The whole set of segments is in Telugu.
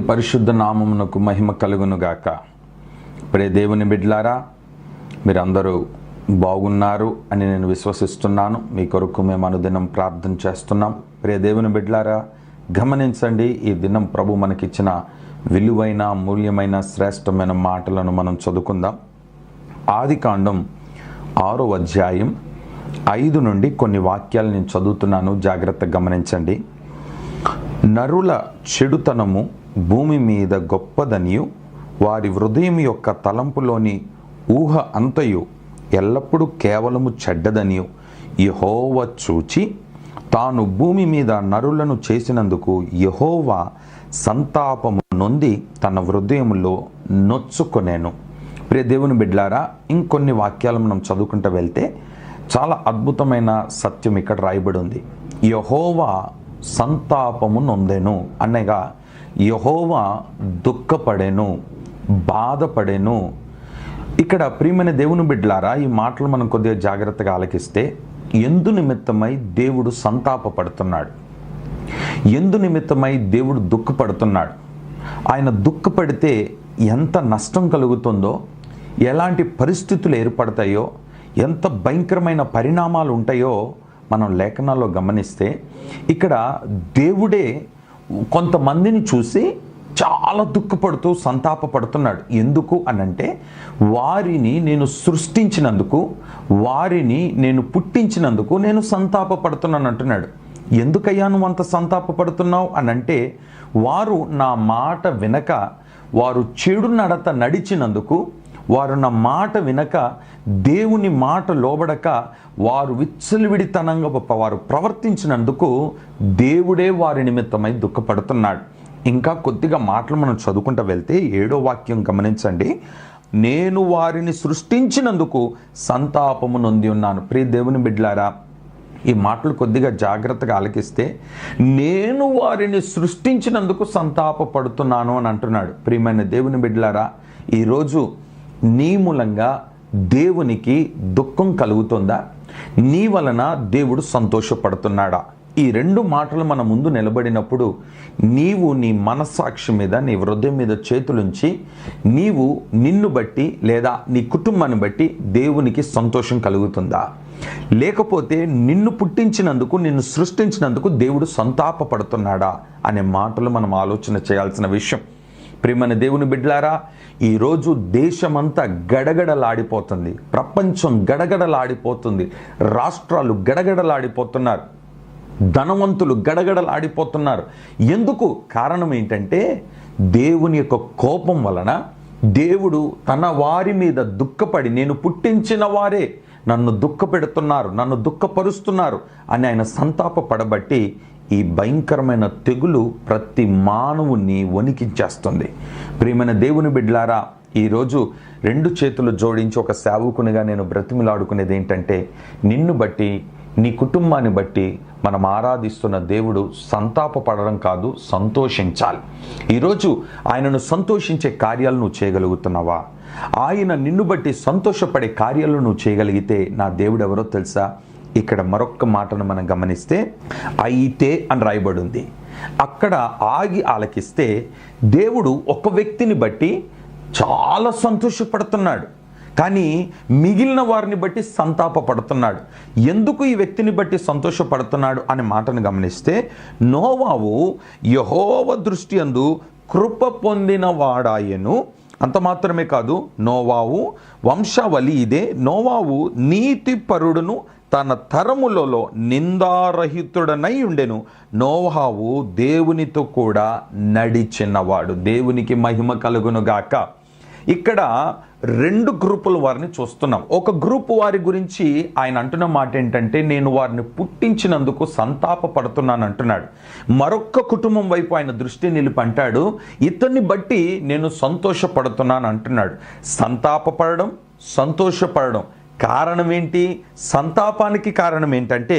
పరిశుద్ధ నామమునకు మహిమ కలుగును గాక ప్రే దేవుని బిడ్లారా మీరందరూ బాగున్నారు అని నేను విశ్వసిస్తున్నాను. మీ కొరకు మేము అనుదినం ప్రార్థన చేస్తున్నాం. ప్రే దేవుని బిడ్లారా గమనించండి ఈ దినం ప్రభు మనకిచ్చిన విలువైన మూల్యమైన శ్రేష్టమైన మాటలను మనం చదువుకుందాం. ఆది కాండం ఆరో అధ్యాయం ఐదు నుండి కొన్ని వాక్యాలు నేను చదువుతున్నాను. జాగ్రత్తగా గమనించండి. నరుల చెడుతనము భూమి మీద గొప్పదనియు వారి హృదయం యొక్క తలంపులోని ఊహ అంతయు ఎల్లప్పుడూ కేవలము చెడ్డదనియు యహోవ చూచి తాను భూమి మీద నరులను చేసినందుకు యహోవా సంతాపము నొంది తన హృదయములో నొచ్చుకొనేను. ప్రియ దేవుని బిడ్లారా ఇంకొన్ని వాక్యాలు మనం చదువుకుంటూ వెళ్తే చాలా అద్భుతమైన సత్యం ఇక్కడ రాయబడి ఉంది. యహోవా సంతాపము నొందెను అనగా యహోవా దుఃఖపడెను బాధపడెను. ఇక్కడ ప్రియమైన దేవుని బిడ్డలారా ఈ మాటలు మనం కొద్దిగా జాగ్రత్తగా ఆలకిస్తే ఎందు నిమిత్తమై దేవుడు సంతాపపడుతున్నాడు. ఎందు నిమిత్తమై దేవుడు దుఃఖపడుతున్నాడు. ఆయన దుఃఖపడితే ఎంత నష్టం కలుగుతుందో ఎలాంటి పరిస్థితులు ఏర్పడతాయో ఎంత భయంకరమైన పరిణామాలు ఉంటాయో మనం లేఖనాల్లో గమనిస్తే ఇక్కడ దేవుడే కొంతమందిని చూసి చాలా దుఃఖపడుతూ సంతాపపడుతున్నాడు. ఎందుకు అనంటే వారిని నేను సృష్టించినందుకు వారిని నేను పుట్టించినందుకు నేను సంతాపపడుతున్నాను అంటున్నాడు. ఎందుకయ్యా నువ్వు అంత సంతాపపడుతున్నావు? అనంటే వారు నా మాట వినక వారు చెడు నడత నడిచినందుకు వారు నా మాట వినక దేవుని మాట లోబడక వారు విచ్చలవిడితనంగా వారు ప్రవర్తించినందుకు దేవుడే వారి నిమిత్తమై దుఃఖపడుతున్నాడు. ఇంకా కొద్దిగా మాటలు మనం చదువుకుంటూ వెళ్తే ఏడో వాక్యం గమనించండి. నేను వారిని సృష్టించినందుకు సంతాపము నొంది ఉన్నాను. ప్రియ దేవుని బిడ్లారా ఈ మాటలు కొద్దిగా జాగ్రత్తగా ఆలకిస్తే నేను వారిని సృష్టించినందుకు సంతాపపడుతున్నాను అని అంటున్నాడు. ప్రియమైన దేవుని బిడ్లారా ఈరోజు నీ మూలంగా దేవునికి దుఃఖం కలుగుతుందా? నీ వలన దేవుడు సంతోషపడుతున్నాడా? ఈ రెండు మాటలు మన ముందు నిలబడినప్పుడు నీవు నీ మనస్సాక్షి మీద నీ హృదయం మీద చేతులుంచి నీవు నిన్ను బట్టి లేదా నీ కుటుంబాన్ని బట్టి దేవునికి సంతోషం కలుగుతుందా? లేకపోతే నిన్ను పుట్టించినందుకు నిన్ను సృష్టించినందుకు దేవుడు సంతాపపడుతున్నాడా? అనే మాటలు మనం ఆలోచన చేయాల్సిన విషయం. ప్రియమైన దేవుని బిడ్డలారా ఈరోజు దేశమంతా గడగడలాడిపోతుంది. ప్రపంచం గడగడలాడిపోతుంది. రాష్ట్రాలు గడగడలాడిపోతున్నారు. ధనవంతులు గడగడలాడిపోతున్నారు. ఎందుకు? కారణం ఏంటంటే దేవుని యొక్క కోపం వలన దేవుడు తన వారి మీద దుఃఖపడి నేను పుట్టించిన వారే నన్ను దుఃఖపెడుతున్నారు నన్ను దుఃఖపరుస్తున్నారు అని ఆయన సంతాప పడబట్టి ఈ భయంకరమైన తెగులు ప్రతి మానవుని వణికించేస్తుంది. ప్రియమైన దేవుని బిడ్లారా ఈరోజు రెండు చేతులు జోడించి ఒక సేవకునిగా నేను బ్రతిమిలాడుకునేది ఏంటంటే నిన్ను బట్టి నీ కుటుంబాన్ని బట్టి మనం ఆరాధిస్తున్న దేవుడు సంతాపపడడం కాదు సంతోషించాలి. ఈరోజు ఆయనను సంతోషించే కార్యాలు నువ్వు చేయగలుగుతున్నావా? ఆయన నిన్ను బట్టి సంతోషపడే కార్యాలు నువ్వు చేయగలిగితే నా దేవుడు ఎవరో తెలుసా? ఇక్కడ మరొక్క మాటను మనం గమనిస్తే అయితే అని రాయబడి ఉంది అక్కడ ఆగి ఆలకిస్తే దేవుడు ఒక వ్యక్తిని బట్టి చాలా సంతోషపడుతున్నాడు. కానీ మిగిలిన వారిని బట్టి సంతాపపడుతున్నాడు. ఎందుకు ఈ వ్యక్తిని బట్టి సంతోషపడుతున్నాడు? అనే మాటను గమనిస్తే నోవావు యహోవ దృష్టి అందు కృప పొందిన వాడాయను. అంత మాత్రమే కాదు నోవావు వంశావళి ఇదే. నోవావు నీతి పరుడును తన తరములలో నిందారహితుడనై ఉండెను. నోహావు దేవునితో కూడా నడిచినవాడు. దేవునికి మహిమ కలుగునుగాక ఇక్కడ రెండు గ్రూపుల వారిని చూస్తున్నాం. ఒక గ్రూప్ వారి గురించి ఆయన అంటున్న మాట ఏంటంటే నేను వారిని పుట్టించినందుకు సంతాప పడుతున్నాను అంటున్నాడు. మరొక్క కుటుంబం వైపు ఆయన దృష్టి నిలిపి అంటాడు ఇతన్ని బట్టి నేను సంతోషపడుతున్నాను అంటున్నాడు. సంతాపపడడం సంతోషపడడం కారణం ఏంటి సంతాపానికి కారణం ఏంటంటే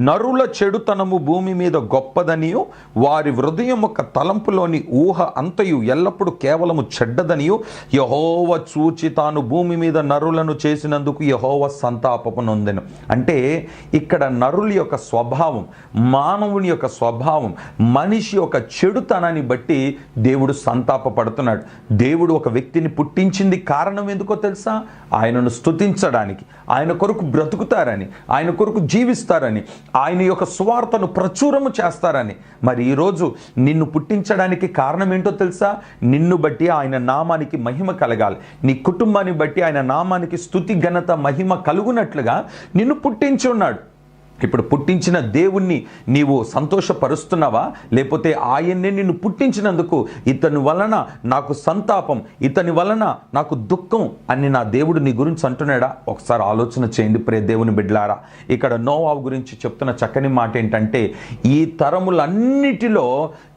నరుల చెడుతనము భూమి మీద గొప్పదనియు వారి హృదయం యొక్క తలంపులోని ఊహ అంతయు ఎల్లప్పుడూ కేవలము చెడ్డదనియు. యహోవ చూచి తాను భూమి మీద నరులను చేసినందుకు యహోవ సంతాపము నొందెను. అంటే ఇక్కడ నరుల యొక్క స్వభావం మానవుని యొక్క స్వభావం మనిషి యొక్క చెడుతనాన్ని బట్టి దేవుడు సంతాపపడుతున్నాడు. దేవుడు ఒక వ్యక్తిని పుట్టించింది కారణం ఎందుకో తెలుసా? ఆయనను స్తుతించడానికి ఆయన కొరకు బ్రతుకుతారని ఆయన కొరకు జీవిస్తారని ఆయన యొక్క స్వార్థను ప్రచురము చేస్తారని. మరి ఈరోజు నిన్ను పుట్టించడానికి కారణం ఏంటో తెలుసా? నిన్ను బట్టి ఆయన నామానికి మహిమ కలగాలి. నీ కుటుంబాన్ని బట్టి ఆయన నామానికి స్థుతి ఘనత మహిమ కలుగునట్లుగా నిన్ను పుట్టించి ఉన్నాడు. ఇప్పుడు పుట్టించిన దేవుణ్ణి నీవు సంతోషపరుస్తున్నావా? లేకపోతే ఆయన్నే నిన్ను పుట్టించినందుకు ఇతని వలన నాకు సంతాపం ఇతని వలన నాకు దుఃఖం అని నా దేవుడు నీ గురించి అంటున్నాడా? ఒకసారి ఆలోచన చేయండి ప్రే దేవుని బిడ్లారా ఇక్కడ నోవావు గురించి చెప్తున్న చక్కని మాట ఏంటంటే ఈ తరములన్నిటిలో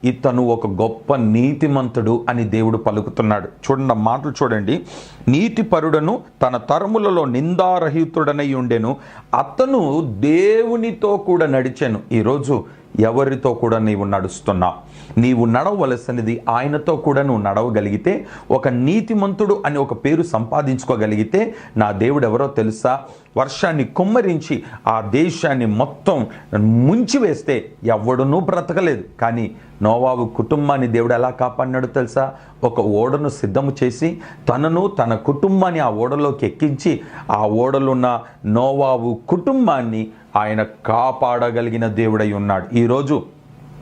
ఇతను ఒక గొప్ప నీతిమంతుడు అని దేవుడు పలుకుతున్నాడు. చూడండి మాటలు చూడండి. నీతి పరుడను తన తరములలో నిందారహితుడనై ఉండెను. అతను దేవునితో కూడా నడిచాను. ఈరోజు ఎవరితో కూడా నీవు నడుస్తున్నావు నీవు నడవలసినది ఆయనతో కూడా నువ్వు నడవగలిగితే ఒక నీతిమంతుడు అని ఒక పేరు సంపాదించుకోగలిగితే నా దేవుడు ఎవరో తెలుసా? వర్షాన్ని కుమ్మరించి ఆ దేశాన్ని మొత్తం ముంచివేస్తే ఎవడునూ బ్రతకలేదు. కానీ నోవాబు కుటుంబాన్ని దేవుడు ఎలా కాపాడినాడు తెలుసా? ఒక ఓడను సిద్ధము చేసి తనను తన కుటుంబాన్ని ఆ ఓడలోకి ఎక్కించి ఆ ఓడలున్న నోవాబు కుటుంబాన్ని ఆయన కాపాడగలిగిన దేవుడై ఉన్నాడు. ఈరోజు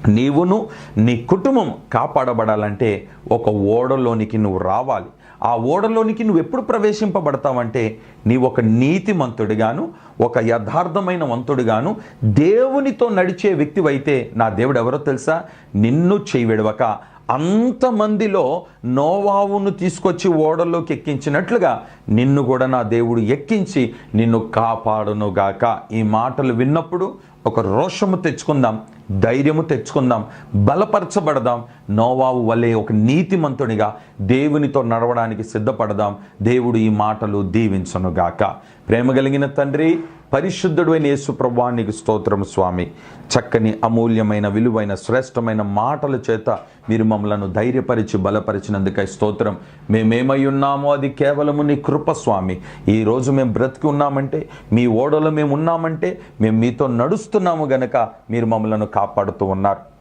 నీవును నీ కుటుంబం కాపాడబడాలంటే ఒక ఓడలోనికి నువ్వు రావాలి. ఆ ఓడలోనికి నువ్వు ఎప్పుడు ప్రవేశింపబడతావంటే నీ ఒక నీతిమంతుడిగాను ఒక యథార్థమైన వంతుడిగాను దేవునితో నడిచే వ్యక్తివైతే నా దేవుడు ఎవరో తెలుసా? నిన్ను చేయవిడవక అంతమందిలో నోవావును తీసుకొచ్చి ఓడల్లోకి ఎక్కించినట్లుగా నిన్ను కూడా నా దేవుడు ఎక్కించి నిన్ను కాపాడునుగాక. ఈ మాటలు విన్నప్పుడు ఒక రోషము తెచ్చుకుందాం ధైర్యము తెచ్చుకుందాం బలపరచబడదాం. నోవావు వలె ఒక నీతిమంతునిగా దేవునితో నడవడానికి సిద్ధపడదాం. దేవుడు ఈ మాటలు దీవించనుగాక. ప్రేమ కలిగిన తండ్రి పరిశుద్ధుడు అయిన యేసు ప్రభానికి స్తోత్రం స్వామి. చక్కని అమూల్యమైన విలువైన శ్రేష్టమైన మాటల చేత మీరు మమ్మలను ధైర్యపరిచి బలపరిచినందుకై స్తోత్రం. మేమేమై ఉన్నామో అది కేవలము నీ కృప స్వామి. ఈ రోజు మేము బ్రతికి ఉన్నామంటే మీ ఓడలో మేము ఉన్నామంటే మేము మీతో నడుస్తున్నాము గనక మీరు మమ్మలను కాపాడుతూ ఉన్నారు.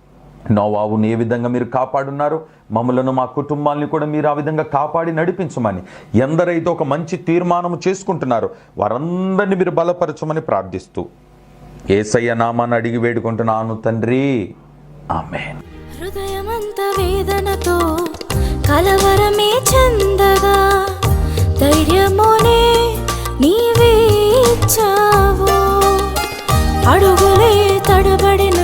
నోవావును ఏ విధంగా మీరు కాపాడున్నారు మమ్మలను మా కుటుంబాన్ని కూడా మీరు ఆ విధంగా కాపాడి నడిపించమని ఎందరైతే ఒక మంచి తీర్మానం చేసుకుంటున్నారో వారందరినీ మీరు బలపరచమని ప్రార్థిస్తూ ఏసయ్య నామాన్ని అడిగి వేడుకుంటున్నాను తండ్రి. ఆమె హృదయమంత వేదనతో కలవరమే చందగా ధైర్యమునే నీవే ఇచ్చావు. అడుగులే తడబడిన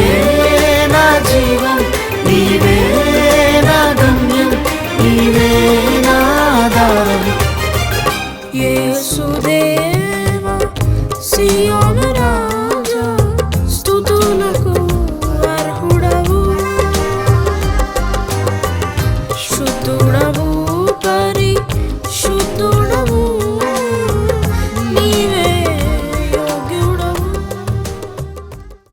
జీవం నీవే నా గమ్యం నీవే నాదారం యేసుదేవ సియో